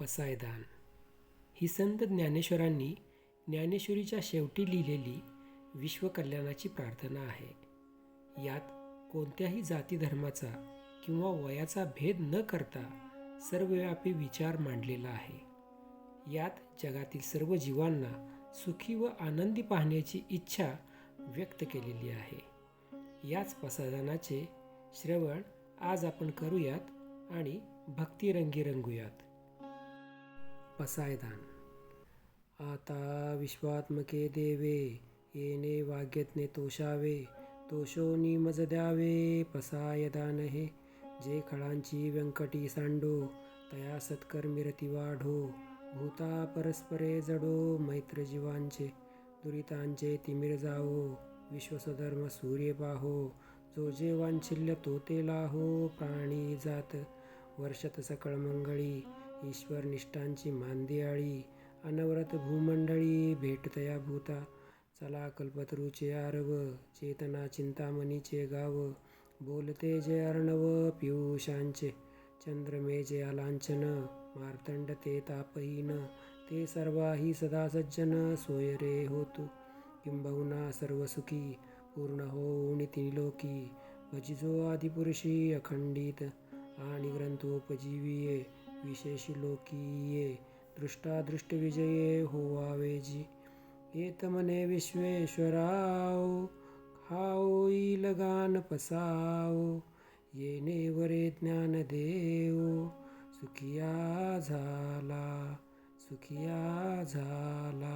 पसायदान. ही संत ज्ञानेश्वरांनी ज्ञानेश्वरीच्या शेवटी लिहिलेली विश्वकल्याणाची प्रार्थना आहे. यात कोणत्याही जाती धर्माचा किंवा वयाचा भेद न करता सर्वव्यापी विचार मांडलेला आहे. यात जगातील सर्व जीवांना सुखी व आनंदी पाहण्याची इच्छा व्यक्त केलेली आहे. याच पसायदानाचे श्रवण आज आपण करूयात आणि भक्तिरंगी रंगूयात. पसायदान. आता विश्वात्मके देवे येणे वाग्यज्ञे तोषावे तोषोनी मज द्यावे पसायदान हे. जे खळांची व्यंकटी सांडो तया सत्कर्मिरती वाढो भूता परस्परे जडो मैत्र जीवांचे दुरितांचे तिमिर जाओ विश्वसधर्म सूर्य पाहो जो जे वांछिल्य तो ते लाहो प्राणी जात वर्षत सकळ मंगळी ईश्वरनिष्ठांची मांदियाळी अनवरत भूमंडळी भेटतया भूता चला कल्पतरूचे आरव चेतना चिंतामणीचे गाव बोलते जे अर्णव पियुषांचे चंद्रमे जे मार्तंड ते तापहीन ते सर्वाही सदा सज्जन सोयरे होतु किंबहुना सर्वसुखी पूर्ण होऊन तिलोकी भजिजो आदिपुरुषी अखंडित आणि ग्रंथोपजीवीये विशेषी लोकीये दृष्टादृष्टविजये होवावे जी। येत मने विश्वेश्वराव खाओई लगान पसाओ येणे वरे ज्ञान देव सुखिया झाला सुखिया झाला।